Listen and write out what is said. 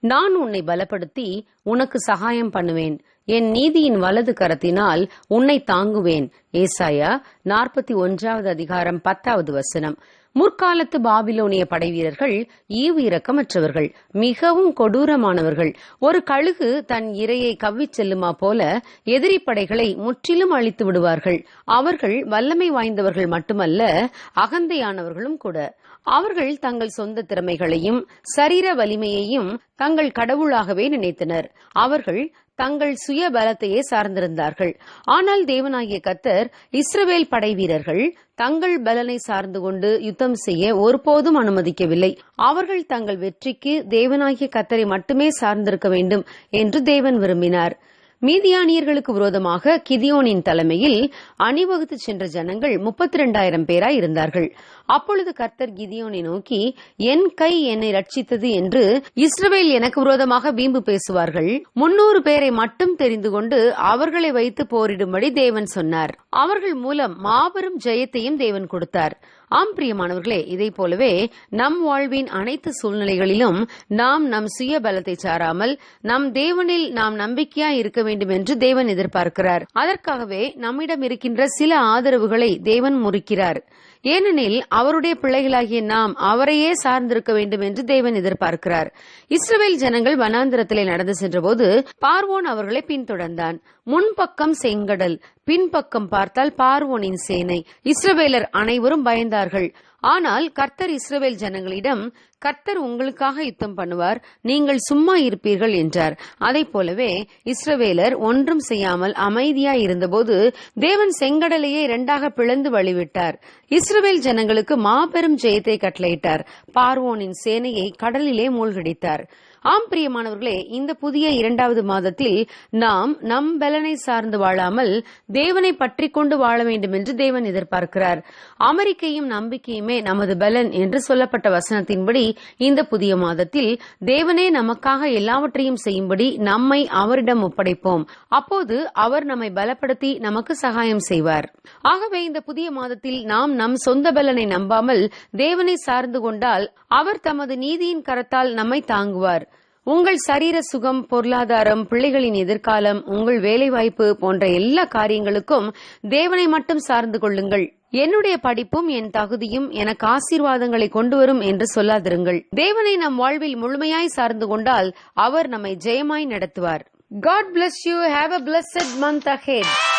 நான் உன்னை பலப்படுத்தி உனக்கு சகாயம் பண்ணுவேன். என் நீதியின் வலது கரத்தினால் உன்னை தாங்குவேன். ஏசாயா நாற்பத்தி ஒன்றாவது அதிகாரம் பத்தாவது வசனம். முற்காலத்து பாபிலோனிய படைவீரர்கள் ஈவு இரக்கமற்றவர்கள் மிகவும் கொடூரமானவர்கள். ஒரு கழுகு தன் இரையை கவ்விச் செல்லுமா போல எதிரி படைகளை முற்றிலும் அழித்து விடுவார்கள். அவர்கள் வல்லமை வாய்ந்தவர்கள் மட்டுமல்ல அகந்தையானவர்களும் கூட. அவர்கள் தங்கள் சொந்த திறமைகளையும் சரீர வலிமையையும் தங்கள் கடவுளாகவே நினைத்தனர். அவர்கள் தங்கள் சுய பலத்தையே சார்ந்திருந்தார்கள். ஆனால் தேவனாகிய கத்தர் இஸ்ரவேல் படை வீரர்கள் தங்கள் பலனை சார்ந்து கொண்டு யுத்தம் செய்ய ஒருபோதும் அனுமதிக்கவில்லை. அவர்கள் தங்கள் வெற்றிக்கு தேவனாகிய கத்தரை மட்டுமே சார்ந்திருக்க வேண்டும் என்று தேவன் விரும்பினார். மீதியானியர்களுக்கு விரோதமாக கிதியோனின் தலைமையில் அணிவகுத்து சென்ற ஜனங்கள் முப்பத்தி இரண்டாயிரம் பேராய் இருந்தார்கள். அப்பொழுது கர்த்தர் கிதியோனை நோக்கி என் கை என்னை ரட்சித்தது என்று இஸ்ரவேல் எனக்கு விரோதமாக வீம்பு பேசுவார்கள். முன்னூறு பேரை மட்டும் தெரிந்து கொண்டு அவர்களை வைத்து போரிடும்படி தேவன் சொன்னார். அவர்கள் மூலம் மாபெரும் ஜெயத்தையும் தேவன் கொடுத்தார். ஆம் பிரியமானவர்களே இதை போலவே நம் வாழ்வின் அனைத்து சூழ்நிலைகளிலும் நாம் நம் சுய பலத்தை சாராமல் நம் தேவனில் நாம் நம்பிக்கையா இருக்க வேண்டும் என்று தேவன் எதிர்பார்க்கிறார். அதற்காகவே நம்மிடம் இருக்கின்ற சில ஆதரவுகளை தேவன் முறிக்கிறார். ஏனெனில் அவருடைய பிள்ளைகளாகிய நாம் அவரையே சார்ந்திருக்க வேண்டும் என்று தேவன் எதிர்பார்க்கிறார். இஸ்ரவேல் ஜனங்கள் வனாந்திரத்திலே நடந்து சென்றபோது பார்வோன் அவர்களை பின்தொடர்ந்தான். முன்பக்கம் செங்கடல் பின்பக்கம் பார்த்தால் பார்வோனின் சேனை. இஸ்ரவேலர் அனைவரும் பயந்தார்கள். ஆனால் கர்த்தர் இஸ்ரவேல் ஜனங்களிடம் கர்த்தர் உங்களுக்காக யுத்தம் பண்ணுவார். நீங்கள் சும்மா இருப்பீர்கள் என்றார். அதை போலவே இஸ்ரவேலர் ஒன்றும் செய்யாமல் அமைதியாய் இருந்தபோது தேவன் செங்கடலையே இரண்டாக பிளந்து வழிவிட்டார். இஸ்ரவேல் ஜனங்களுக்கு மாபெரும் ஜெயத்தை கட்டளையிட்டார். பார்வோனின் சேனையை கடலிலே மூழ்கடித்தார். ஆம் பிரியமானவர்களே இந்த புதிய இரண்டாவது மாதத்தில் நாம் நம் பலனை சார்ந்து வாழாமல் தேவனை பற்றி கொண்டு வாழ வேண்டும் என்று தேவன் எதிர்பார்க்கிறார். அமெரிக்கையும் நம்பிக்கையுமே நமது பலன் என்று சொல்லப்பட்ட வசனத்தின்படி இந்த புதிய மாதத்தில் தேவனே நமக்காக எல்லாவற்றையும் செய்யும்படி நம்மை அவரிடம் ஒப்படைப்போம். அப்போது அவர் நம்மை பலப்படுத்தி நமக்கு சகாயம் செய்வார். ஆகவே இந்த புதிய மாதத்தில் நாம் நம் சொந்த பலனை நம்பாமல் தேவனை சார்ந்து கொண்டால் அவர் தமது நீதியின் கரத்தால் நம்மை தாங்குவார். உங்கள் சரீர சுகம் பொருளாதாரம் பிள்ளைகளின் எதிர்காலம் உங்கள் வேலைவாய்ப்பு போன்ற எல்லா காரியங்களுக்கும் தேவனை மட்டும் சார்ந்து கொள்ளுங்கள். என்னுடைய படிப்பும் என் தகுதியும் எனக்கு ஆசீர்வாதங்களை கொண்டு வரும் என்று சொல்லாதிருங்கள். தேவனை நம் வாழ்வில் முழுமையாய் சார்ந்து கொண்டால் அவர் நம்மை ஜெயமாய் நடத்துவார். God bless you have a blessed month ahead.